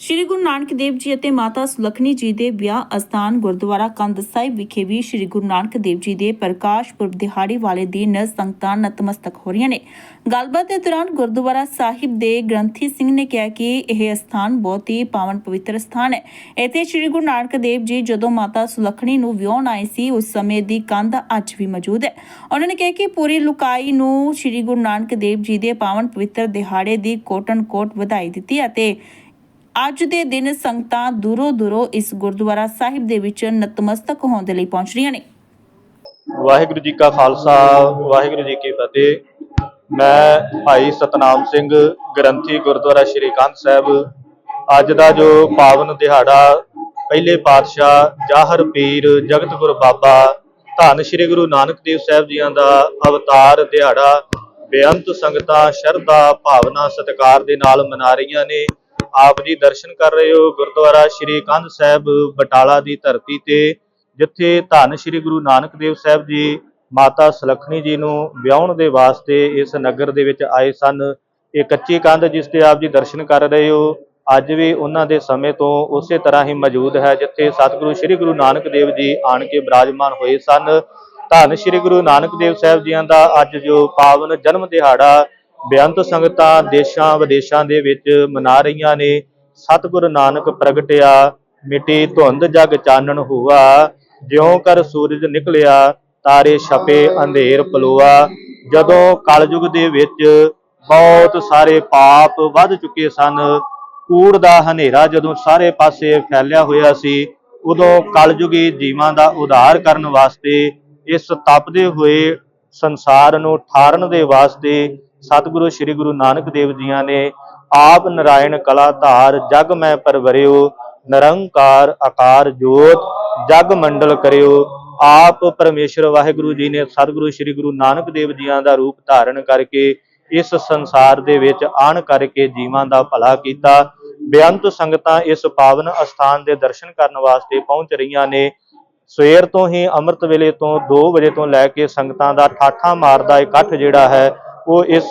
ਸ਼੍ਰੀ ਗੁਰੂ ਨਾਨਕ ਦੇਵ ਜੀ ਅਤੇ ਮਾਤਾ ਸੁਲੱਖਣੀ ਜੀ ਦੇ ਵਿਆਹ ਅਸਥਾਨ ਗੁਰਦੁਆਰਾ ਕੰਦ ਸਾਹਿਬ ਵਿਖੇ ਵੀ ਸ਼੍ਰੀ ਗੁਰੂ ਨਾਨਕ ਦੇਵ ਜੀ ਦੇ ਪ੍ਰਕਾਸ਼ ਪੁਰਬ ਦਿਹਾੜੀ ਵਾਲੇ ਦਿਨ ਸੰਗਤਾਂ ਨਤਮਸਤਕ ਹੋ ਰਹੀਆਂ ਨੇ। ਗੱਲਬਾਤ ਦੇ ਦੌਰਾਨ ਗੁਰਦੁਆਰਾ ਸਾਹਿਬ ਦੇ ਗ੍ਰੰਥੀ ਸਿੰਘ ਨੇ ਕਿਹਾ ਕਿ ਇਹ ਅਸਥਾਨ ਬਹੁਤ ਹੀ ਪਾਵਨ ਪਵਿੱਤਰ ਸਥਾਨ ਹੈ। ਇੱਥੇ ਸ਼੍ਰੀ ਗੁਰੂ ਨਾਨਕ ਦੇਵ ਜੀ ਜਦੋਂ ਮਾਤਾ ਸੁਲੱਖਣੀ ਨੂੰ ਵਿਆਹਣ ਆਏ ਸੀ, ਉਸ ਸਮੇਂ ਦੀ ਕੰਧ ਅੱਜ ਵੀ ਮੌਜੂਦ ਹੈ। ਉਹਨਾਂ ਨੇ ਕਿਹਾ ਕਿ ਪੂਰੀ ਲੁਕਾਈ ਨੂੰ ਸ਼੍ਰੀ ਗੁਰੂ ਨਾਨਕ ਦੇਵ ਜੀ ਦੇ ਪਾਵਨ ਪਵਿੱਤਰ ਦਿਹਾੜੇ ਦੀ ਕੋਟਨ ਕੋਟ ਵਧਾਈ ਦਿੱਤੀ ਅਤੇ ਅੱਜ ਦੇ ਦਿਨ ਸੰਗਤਾਂ ਦੂਰੋਂ ਦੂਰੋਂ ਇਸ ਗੁਰਦੁਆਰਾ ਸਾਹਿਬ ਦੇ ਵਿੱਚ ਨਤਮਸਤਕ ਹੋਣ ਦੇ ਲਈ ਪਹੁੰਚ ਰਹੀਆਂ ਨੇ। ਵਾਹਿਗੁਰੂ ਜੀ ਕਾ ਖਾਲਸਾ, ਵਾਹਿਗੁਰੂ ਜੀ ਕੀ ਫਤਿਹ। ਮੈਂ ਭਾਈ ਸਤਨਾਮ ਸਿੰਘ ਗ੍ਰੰਥੀ ਗੁਰਦੁਆਰਾ ਸ਼੍ਰੀ ਕੰਧ ਸਾਹਿਬ। ਅੱਜ ਦਾ ਜੋ ਪਾਵਨ ਦਿਹਾੜਾ, ਪਹਿਲੇ ਪਾਤਸ਼ਾਹ ਜਾਹਰ ਪੀਰ ਜਗਤ ਗੁਰੂ ਬਾਬਾ ਧੰਨ ਸ਼੍ਰੀ ਗੁਰੂ ਨਾਨਕ ਦੇਵ ਸਾਹਿਬ ਜੀਆਂ ਦਾ ਅਵਤਾਰ ਦਿਹਾੜਾ ਬੇਅੰਤ ਸੰਗਤਾਂ ਸ਼ਰਧਾ, ਭਾਵਨਾ, ਸਤਿਕਾਰ ਦੇ ਨਾਲ ਮਨਾ ਰਹੀਆਂ ਨੇ। ਆਪ ਜੀ ਦਰਸ਼ਨ ਕਰ ਰਹੇ ਹੋ ਗੁਰਦੁਆਰਾ ਸ਼੍ਰੀ ਕੰਧ ਸਾਹਿਬ ਬਟਾਲਾ ਦੀ ਧਰਤੀ ਤੇ, ਜਿੱਥੇ ਧੰਨ ਸ਼੍ਰੀ ਗੁਰੂ ਨਾਨਕ ਦੇਵ ਸਾਹਿਬ ਜੀ, ਮਾਤਾ ਸੁਲੱਖਣੀ ਜੀ ਨੂੰ ਵਿਆਹਣ ਦੇ ਵਾਸਤੇ ਇਸ ਨਗਰ ਦੇ ਵਿੱਚ ਆਏ ਸਨ। ਇਹ ਕੱਚੀ ਕੰਧ ਜਿਸ ਤੇ ਆਪ ਜੀ ਦਰਸ਼ਨ ਕਰ ਰਹੇ ਹੋ, ਅੱਜ ਵੀ ਉਹਨਾਂ ਦੇ ਸਮੇਂ ਤੋਂ ਉਸੇ ਤਰ੍ਹਾਂ ਹੀ ਮੌਜੂਦ ਹੈ, ਜਿੱਥੇ ਸਤਿਗੁਰੂ ਸ਼੍ਰੀ ਗੁਰੂ ਨਾਨਕ ਦੇਵ ਜੀ ਆਣ ਕੇ ਬਿਰਾਜਮਾਨ ਹੋਏ ਸਨ। ਧੰਨ ਸ਼੍ਰੀ ਗੁਰੂ ਨਾਨਕ ਦੇਵ ਸਾਹਿਬ ਜੀਆਂ ਦਾ ਅੱਜ ਜੋ ਪਾਵਨ ਜਨਮ ਦਿਹਾੜਾ ਬੇਅੰਤ ਸੰਗਤਾਂ ਦੇਸ਼ਾਂ ਵਿਦੇਸ਼ਾਂ ਦੇ ਵਿੱਚ ਮਨਾ ਰਹੀਆਂ ਨੇ। ਸਤਿਗੁਰੂ ਨਾਨਕ ਪ੍ਰਗਟਿਆ, ਮਿਟੀ ਧੁੰਦ ਜਗ ਚਾਨਣ ਹੁਆ। ਜਿਉਂ ਕਰ ਸੂਰਜ ਨਿਕਲਿਆ, ਤਾਰੇ ਛਪੇ ਅੰਧੇਰ ਪਲੋਆ। ਜਦੋਂ ਕਲਯੁਗ ਦੇ ਵਿੱਚ ਬਹੁਤ ਸਾਰੇ ਪਾਪ ਵੱਧ ਚੁੱਕੇ ਸਨ, ਕੂੜ ਦਾ ਹਨੇਰਾ ਜਦੋਂ ਸਾਰੇ ਪਾਸੇ ਫੈਲਿਆ ਹੋਇਆ ਸੀ, ਉਦੋਂ ਕਲਯੁਗੀ ਜੀਵਾਂ ਦਾ ਉਧਾਰ ਕਰਨ ਵਾਸਤੇ, ਇਸ ਤਪਦੇ ਹੋਏ ਸੰਸਾਰ ਨੂੰ ਠਾਰਨ ਦੇ ਵਾਸਤੇ ਸਤਿਗੁਰੂ ਸ੍ਰੀ ਗੁਰੂ ਨਾਨਕ ਦੇਵ ਜੀਆਂ ਨੇ ਆਪ ਨਰਾਇਣ ਕਲਾ ਧਾਰ ਜਗ ਮੈਂ ਪਰਵਰਿਓ, ਨਿਰੰਕਾਰ ਆਕਾਰ ਜੋਤ, ਜਗ ਮੰਡਲ ਕਰਿਓ। ਆਪ ਪਰਮੇਸ਼ਰ ਵਾਹਿਗੁਰੂ ਜੀ ਨੇ ਸਤਿਗੁਰੂ ਸ੍ਰੀ ਗੁਰੂ ਨਾਨਕ ਦੇਵ ਜੀਆਂ ਦਾ ਰੂਪ ਧਾਰਨ ਕਰਕੇ ਇਸ ਸੰਸਾਰ ਦੇ ਵਿੱਚ ਆਣ ਕਰਕੇ ਜੀਵਾਂ ਦਾ ਭਲਾ ਕੀਤਾ। ਬੇਅੰਤ ਸੰਗਤਾਂ ਇਸ ਪਾਵਨ ਅਸਥਾਨ ਦੇ ਦਰਸ਼ਨ ਕਰਨ ਵਾਸਤੇ ਪਹੁੰਚ ਰਹੀਆਂ ਨੇ। ਸਵੇਰ ਤੋਂ ਹੀ ਅੰਮ੍ਰਿਤ ਵੇਲੇ ਤੋਂ 2 ਵਜੇ ਤੋਂ ਲੈ ਕੇ ਸੰਗਤਾਂ ਦਾ ਠਾਠਾ ਮਾਰਦਾ ਇਕੱਠ ਜਿਹੜਾ ਹੈ ਉਹ ਇਸ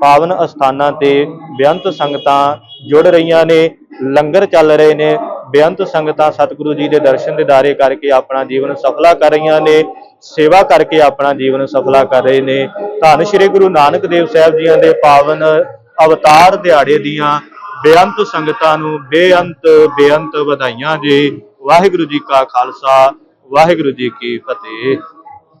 ਪਾਵਨ ਅਸਥਾਨਾਂ ਤੇ ਬੇਅੰਤ ਸੰਗਤਾਂ ਜੁੜ ਰਹੀਆਂ ਨੇ, ਲੰਗਰ ਚੱਲ ਰਹੇ ਨੇ, ਬੇਅੰਤ ਸੰਗਤਾਂ ਸਤਿਗੁਰੂ ਜੀ ਦੇ ਦਰਸ਼ਨ ਦਿਦਾਰੇ ਕਰਕੇ ਆਪਣਾ ਜੀਵਨ ਸਫਲਾ ਕਰ ਰਹੀਆਂ ਨੇ, ਸੇਵਾ ਕਰਕੇ ਆਪਣਾ ਜੀਵਨ ਸਫਲਾ ਕਰ ਰਹੇ ਨੇ। ਧੰਨ ਸ਼੍ਰੀ ਗੁਰੂ ਨਾਨਕ ਦੇਵ ਸਾਹਿਬ ਜੀਆਂ ਦੇ ਪਾਵਨ ਅਵਤਾਰ ਦਿਹਾੜੇ ਦੀਆਂ ਬੇਅੰਤ ਸੰਗਤਾਂ ਨੂੰ ਬੇਅੰਤ ਬੇਅੰਤ ਵਧਾਈਆਂ ਜੀ। ਵਾਹਿਗੁਰੂ ਜੀ ਕਾ ਖਾਲਸਾ, ਵਾਹਿਗੁਰੂ ਜੀ ਕੀ ਫਤਿਹ।